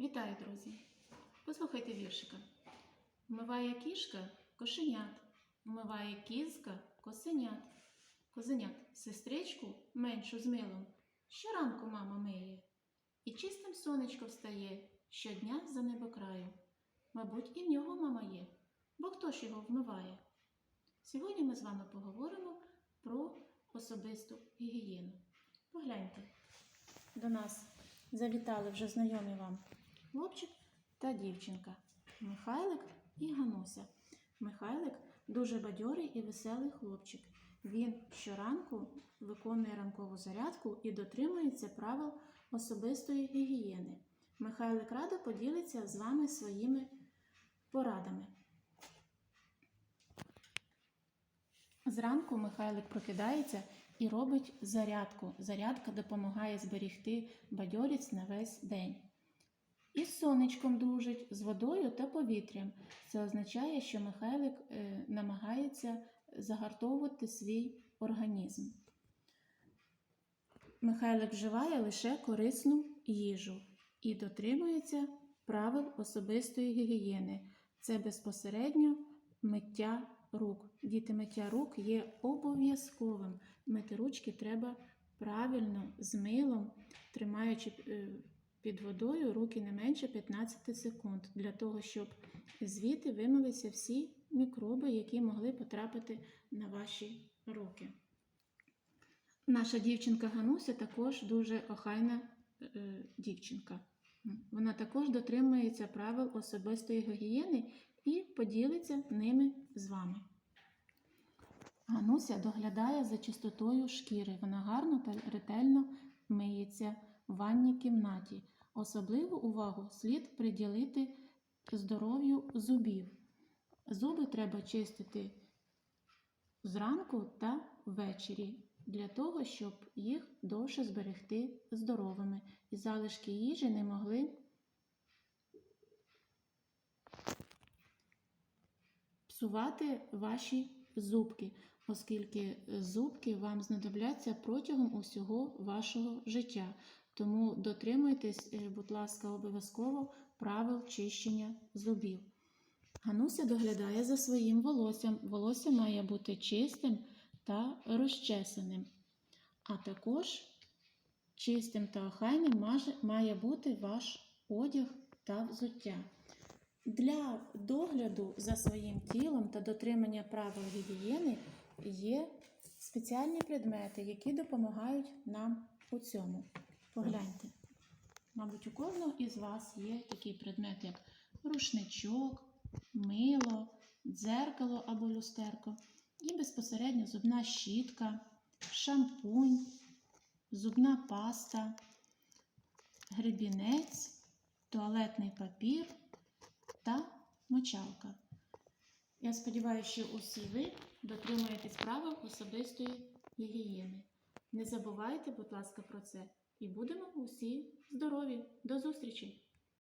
Вітаю, друзі! Послухайте віршика. Вмиває кішка кошенят, вмиває кізка косенят. Козенят сестричку меншу з милом. Щоранку мама миє. І чистим сонечко встає щодня за небокраю. Мабуть, і в нього мама є, бо хто ж його вмиває? Сьогодні ми з вами поговоримо про особисту гігієну. Погляньте, до нас завітали вже знайомі вам хлопчик та дівчинка Михайлик і Гануся. Михайлик дуже бадьорий і веселий хлопчик. Він щоранку виконує ранкову зарядку і дотримується правил особистої гігієни. Михайлик радо поділиться з вами своїми порадами. Зранку Михайлик прокидається і робить зарядку. Зарядка допомагає зберігти бадьорість на весь день. І сонечком дружить, з водою та повітрям. Це означає, що Михайлик е, намагається загартовувати свій організм. Михайлик вживає лише корисну їжу і дотримується правил особистої гігієни. Це безпосередньо миття рук. Діти миття рук є обов'язковим. Мити ручки треба правильно з милом, тримаючи е, під водою руки не менше 15 секунд, для того, щоб звідти вимилися всі мікроби, які могли потрапити на ваші руки. Наша дівчинка Гануся також дуже охайна е, дівчинка. Вона також дотримується правил особистої гігієни і поділиться ними з вами. Гануся доглядає за чистотою шкіри. Вона гарно та ретельно миється в ванній кімнаті. Особливу увагу слід приділити здоров'ю зубів. Зуби треба чистити зранку та ввечері для того, щоб їх довше зберегти здоровими і залишки їжі не могли псувати ваші зубки, оскільки зубки вам знадобляться протягом усього вашого життя. Тому дотримуйтесь, е, будь ласка, обов'язково правил чищення зубів. Гануся доглядає за своїм волоссям. Волосся має бути чистим та розчесаним. А також чистим та охайним має бути ваш одяг та взуття. Для догляду за своїм тілом та дотримання правил гігієни є спеціальні предмети, які допомагають нам у цьому. Погляньте. Мабуть, у кожного із вас є такий предмет, як рушничок, мило, дзеркало або люстерко, і безпосередньо зубна щітка, шампунь, зубна паста, гребінець, туалетний папір та мочалка. Я сподіваюся, що усі ви дотримуєтесь правил особистої гігієни. Не забувайте, будь ласка, про це. І будемо усі здорові. До зустрічі!